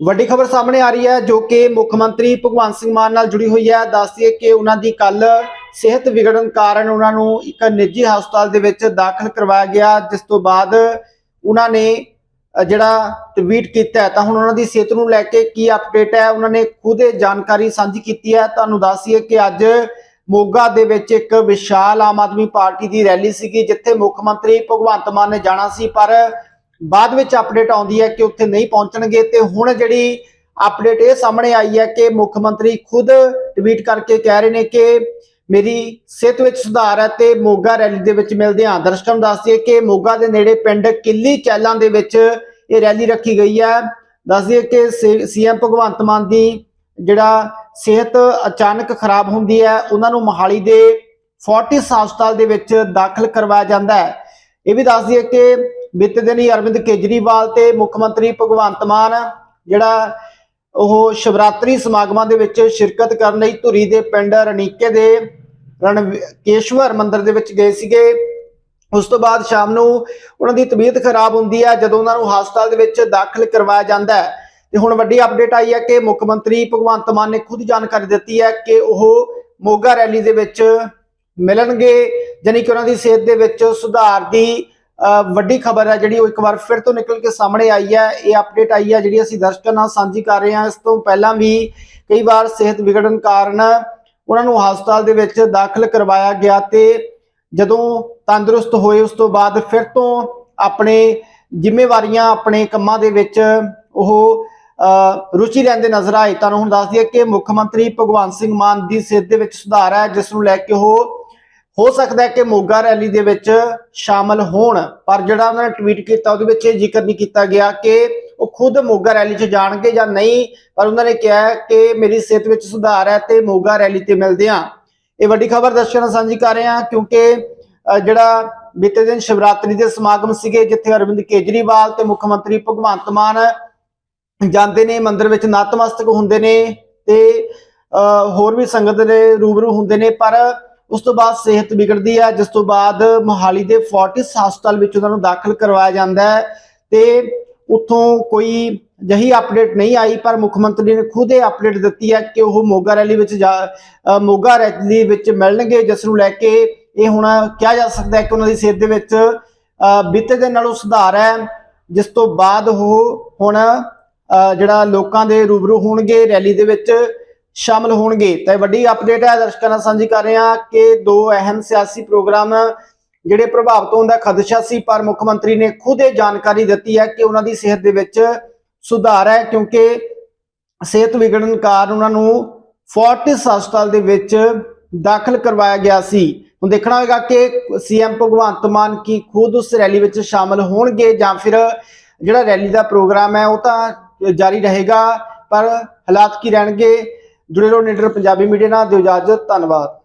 ਵੱਡੀ ਖਬਰ ਸਾਹਮਣੇ ਆ ਰਹੀ ਹੈ, ਜੋ ਕਿ ਮੁੱਖ ਮੰਤਰੀ ਭਗਵੰਤ ਸਿੰਘ ਮਾਨ ਨਾਲ ਜੁੜੀ ਹੋਈ ਹੈ। ਦੱਸਦੀਏ ਕਿ ਉਹਨਾਂ ਦੀ ਕੱਲ ਸਿਹਤ ਵਿਗੜਨ ਕਾਰਨ ਉਹਨਾਂ ਨੂੰ ਇੱਕ ਨਿੱਜੀ ਹਸਪਤਾਲ ਦੇ ਵਿੱਚ ਦਾਖਲ ਕਰਵਾਇਆ ਗਿਆ, ਜਿਸ ਤੋਂ ਬਾਅਦ ਉਹਨਾਂ ਨੇ ਜਿਹੜਾ ਟਵੀਟ ਕੀਤਾ ਤਾਂ ਹੁਣ ਉਹਨਾਂ ਦੀ ਸਿਹਤ ਨੂੰ ਲੈ ਕੇ ਕੀ ਅਪਡੇਟ ਹੈ, ਉਹਨਾਂ ਨੇ ਖੁਦ ਇਹ ਜਾਣਕਾਰੀ ਸਾਂਝੀ ਕੀਤੀ ਹੈ। ਤੁਹਾਨੂੰ ਦੱਸੀਏ ਕਿ ਅੱਜ ਮੋਗਾ ਦੇ ਵਿੱਚ ਇੱਕ ਵਿਸ਼ਾਲ ਆਮ ਆਦਮੀ ਪਾਰਟੀ ਦੀ ਰੈਲੀ ਸੀਗੀ, ਜਿੱਥੇ ਮੁੱਖ ਮੰਤਰੀ ਭਗਵੰਤ ਮਾਨ ਨੇ ਜਾਣਾ ਸੀ, ਪਰ ਬਾਅਦ ਵਿੱਚ ਅਪਡੇਟ ਆਉਂਦੀ ਹੈ ਕਿ ਉੱਥੇ ਨਹੀਂ ਪਹੁੰਚਣਗੇ ਤੇ ਹੁਣ ਜਿਹੜੀ ਅਪਡੇਟ ਇਹ ਸਾਹਮਣੇ ਆਈ ਹੈ ਕਿ ਮੁੱਖ ਮੰਤਰੀ ਖੁਦ ਟਵੀਟ ਕਰਕੇ ਕਹਿ ਰਹੇ ਨੇ ਕਿ ਮੇਰੀ ਸਿਹਤ ਵਿੱਚ ਸੁਧਾਰ ਹੈ ਤੇ ਮੋਗਾ ਰੈਲੀ ਦੇ ਵਿੱਚ ਮਿਲਦੇ ਹਾਂ। ਦਰਸ਼ਕਾਂ ਨੂੰ ਦੱਸਦੀਏ ਕਿ ਮੋਗਾ ਦੇ ਨੇੜੇ ਪਿੰਡ ਕਿੱਲੀ ਚੈਲਾਂ ਦੇ ਵਿੱਚ ਇਹ ਰੈਲੀ ਰੱਖੀ ਗਈ ਹੈ। ਦੱਸ ਦਈਏ ਕਿ ਸੀਐਮ ਭਗਵੰਤ ਮਾਨ ਦੀ ਜਿਹੜਾ ਸਿਹਤ ਅਚਾਨਕ ਖਰਾਬ ਹੁੰਦੀ ਹੈ, ਉਹਨਾਂ ਨੂੰ ਮੋਹਾਲੀ ਦੇ ਫੋਰਟਿਸ ਹਸਪਤਾਲ ਦੇ ਵਿੱਚ ਦਾਖਲ ਕਰਵਾਇਆ ਜਾਂਦਾ ਹੈ। ਇਹ ਵੀ ਦੱਸਦੀਏ ਕਿ ਬੀਤੇ ਦਿਨ ਹੀ ਅਰਵਿੰਦ ਕੇਜਰੀਵਾਲ ਤੇ ਮੁੱਖ ਮੰਤਰੀ ਭਗਵੰਤ ਮਾਨ, ਜਿਹੜਾ ਉਹ ਸ਼ਿਵਰਾਤਰੀ ਸਮਾਗਮਾਂ ਦੇ ਵਿੱਚ ਸ਼ਿਰਕਤ ਕਰਨ ਲਈ ਧੁਰੀ ਦੇ ਪਿੰਡ ਰਣੀਕੇ ਦੇ ਰਣਕੇਸ਼ਵਰ ਮੰਦਿਰ ਦੇ ਵਿੱਚ ਗਏ ਸੀਗੇ। ਉਸ ਤੋਂ ਬਾਅਦ ਸ਼ਾਮ ਨੂੰ ਉਹਨਾਂ ਦੀ ਤਬੀਅਤ ਖਰਾਬ ਹੁੰਦੀ ਹੈ, ਜਦੋਂ ਉਹਨਾਂ ਨੂੰ ਹਸਪਤਾਲ ਦੇ ਵਿੱਚ ਦਾਖਲ ਕਰਵਾਇਆ ਜਾਂਦਾ ਹੈ। ਤੇ ਹੁਣ ਵੱਡੀ ਅਪਡੇਟ ਆਈ ਹੈ ਕਿ ਮੁੱਖ ਮੰਤਰੀ ਭਗਵੰਤ ਮਾਨ ਨੇ ਖੁਦ ਜਾਣਕਾਰੀ ਦਿੱਤੀ ਹੈ ਕਿ ਉਹ ਮੋਗਾ ਰੈਲੀ ਦੇ ਵਿੱਚ ਮਿਲਣਗੇ, ਜਾਣੀ ਕਿ ਉਹਨਾਂ ਦੀ ਸਿਹਤ ਦੇ ਵਿੱਚ ਸੁਧਾਰ ਦੀ ਵੱਡੀ ਖਬਰ ਹੈ ਜਿਹੜੀ ਉਹ ਇੱਕ ਵਾਰ ਫਿਰ ਤੋਂ ਨਿਕਲ ਕੇ ਸਾਹਮਣੇ ਆਈ ਹੈ ਇਹ ਅਪਡੇਟ ਆਈ ਹੈ ਜਿਹੜੀ ਅਸੀਂ ਦਰਸ਼ਕਾਂ ਨਾਲ ਸਾਂਝੀ ਕਰ ਰਹੇ ਹਾਂ। ਇਸ ਤੋਂ ਪਹਿਲਾਂ ਵੀ ਕਈ ਵਾਰ ਸਿਹਤ ਵਿਗੜਨ ਕਾਰਨ ਉਹਨਾਂ ਨੂੰ ਹਸਪਤਾਲ ਦੇ ਵਿੱਚ ਦਾਖਲ ਕਰਵਾਇਆ ਗਿਆ ਤੇ ਜਦੋਂ ਤੰਦਰੁਸਤ ਹੋਏ ਉਸ ਤੋਂ ਬਾਅਦ ਫਿਰ ਤੋਂ ਆਪਣੇ ਜ਼ਿੰਮੇਵਾਰੀਆਂ ਆਪਣੇ ਕੰਮਾਂ ਦੇ ਵਿੱਚ ਉਹ ਅ, ਰੁਚੀ ਲੈਂਦੇ ਨਜ਼ਰ ਆਏ। ਤੁਹਾਨੂੰ ਹੁਣ ਦੱਸ ਦਈਏ ਕਿ ਮੁੱਖ ਮੰਤਰੀ ਭਗਵੰਤ ਸਿੰਘ ਮਾਨ ਦੀ ਸਿਹਤ ਦੇ ਵਿੱਚ ਸੁਧਾਰ ਹੈ ਜਿਸ ਨੂੰ ਲੈ ਕੇ ਉਹ ਹੋ ਸਕਦਾ ਹੈ ਕਿ ਮੋਗਾ ਰੈਲੀ ਦੇ ਵਿੱਚ ਸ਼ਾਮਲ ਹੋਣ ਪਰ ਜਿਹੜਾ ਉਹਨਾਂ ਨੇ ਟਵੀਟ ਕੀਤਾ ਉਹਦੇ ਵਿੱਚ ਇਹ ਜ਼ਿਕਰ ਨਹੀਂ ਕੀਤਾ ਗਿਆ ਕਿ ਉਹ ਖੁਦ ਮੋਗਾ ਰੈਲੀ 'ਚ ਜਾਣਗੇ ਜਾਂ ਨਹੀਂ ਪਰ ਉਹਨਾਂ ਨੇ ਕਿਹਾ ਕਿ ਮੇਰੀ ਸਿਹਤ ਵਿੱਚ ਸੁਧਾਰ ਹੈ ਤੇ ਮੋਗਾ ਰੈਲੀ ਤੇ ਮਿਲਦੇ ਹਾਂ। ਇਹ ਵੱਡੀ ਖਬਰ ਦਰਸ਼ਕਾਂ ਨਾਲ ਸਾਂਝੀ ਕਰ ਰਹੇ ਹਾਂ ਕਿਉਂਕਿ ਅ, ਜਿਹੜਾ ਬੀਤੇ ਦਿਨ ਸ਼ਿਵਰਾਤਰੀ ਦੇ ਸਮਾਗਮ ਸੀਗੇ ਜਿੱਥੇ ਅਰਵਿੰਦ ਕੇਜਰੀਵਾਲ ਤੇ ਮੁੱਖ ਮੰਤਰੀ ਭਗਵੰਤ ਮਾਨ ਜਾਂਦੇ ਨੇ ਮੰਦਿਰ ਵਿੱਚ ਨਤਮਸਤਕ ਹੁੰਦੇ ਨੇ ਤੇ ਅ, ਹੋਰ ਵੀ ਸੰਗਤ ਦੇ ਰੂਬਰੂ ਹੁੰਦੇ ਨੇ ਪਰ ਉਸ ਤੋਂ ਬਾਅਦ ਸਿਹਤ ਵਿਗੜਦੀ ਹੈ, ਜਿਸ ਤੋਂ ਬਾਅਦ ਮੋਹਾਲੀ ਦੇ ਫੋਰਟਿਸ ਹਸਪਤਾਲ ਵਿੱਚ ਉਹਨਾਂ ਨੂੰ ਦਾਖਲ ਕਰਵਾਇਆ ਜਾਂਦਾ ਹੈ ਤੇ ਉੱਥੋਂ ਕੋਈ ਜਹੀ ਅਪਡੇਟ ਨਹੀਂ ਆਈ, ਪਰ ਮੁੱਖ ਮੰਤਰੀ ਨੇ ਖੁਦ ਇਹ ਅਪਡੇਟ ਦਿੱਤੀ ਹੈ ਕਿ ਉਹ ਮੋਗਾ ਰੈਲੀ ਵਿੱਚ ਜਾ ਮੋਗਾ ਰੈਲੀ ਵਿੱਚ ਮਿਲਣਗੇ, ਜਿਸ ਨੂੰ ਲੈ ਕੇ ਇਹ ਹੁਣ ਕਿਹਾ ਜਾ ਸਕਦਾ ਹੈ ਕਿ ਉਹਨਾਂ ਦੀ ਸਿਹਤ ਦੇ ਵਿੱਚ ਬੀਤੇ ਦੇ ਨਾਲੋਂ ਸੁਧਾਰ ਹੈ, ਜਿਸ ਤੋਂ ਬਾਅਦ ਉਹ ਹੁਣ ਜਿਹੜਾ ਲੋਕਾਂ ਦੇ ਰੂਬਰੂ ਹੋਣਗੇ ਰੈਲੀ ਦੇ ਵਿੱਚ। ਸ਼ਾਮਲ ਹੋਣਗੇ। ਤਾਂ ਇਹ ਵੱਡੀ ਅਪਡੇਟ ਹੈ, ਦਰਸ਼ਕਾਂ ਨਾਲ ਸਾਂਝੀ ਕਰ ਰਹੇ ਹਾਂ ਕਿ ਦੋ ਅਹਿਮ ਸਿਆਸੀ ਪ੍ਰੋਗਰਾਮ ਜਿਹੜੇ ਪ੍ਰਭਾਵਿਤ ਹੋਣ ਦਾ ਖਦਸ਼ਾ ਸੀ, ਪਰ ਮੁੱਖ ਮੰਤਰੀ ਨੇ ਖੁਦ ਇਹ ਜਾਣਕਾਰੀ ਦਿੱਤੀ ਹੈ ਕਿ ਉਹਨਾਂ ਦੀ ਸਿਹਤ ਦੇ ਵਿੱਚ ਸੁਧਾਰ ਹੈ, ਕਿਉਂਕਿ ਸਿਹਤ ਵਿਗੜਨ ਕਾਰਨ ਉਹਨਾਂ ਨੂੰ ਫੋਰਟਿਸ ਹਸਪਤਾਲ ਦੇ ਵਿੱਚ ਦਾਖਲ ਕਰਵਾਇਆ ਗਿਆ ਸੀ। ਹੁਣ ਦੇਖਣਾ ਹੋਵੇਗਾ ਕਿ ਸੀਐਮ ਭਗਵੰਤ ਮਾਨ ਕੀ ਖੁਦ ਉਸ ਰੈਲੀ ਵਿੱਚ ਸ਼ਾਮਲ ਹੋਣਗੇ ਜਾਂ ਫਿਰ ਜਿਹੜਾ ਰੈਲੀ ਦਾ ਪ੍ਰੋਗਰਾਮ ਹੈ, ਉਹ ਤਾਂ ਜਾਰੀ ਰਹੇਗਾ, ਪਰ ਹਾਲਾਤ ਕੀ ਰਹਿਣਗੇ ਜੁੜੇ ਰਹੋ ਨੀਡਰ ਪੰਜਾਬੀ ਮੀਡੀਆ ਨਾਲ ਦਿਓ ਇਜਾਜ਼ਤ ਧੰਨਵਾਦ।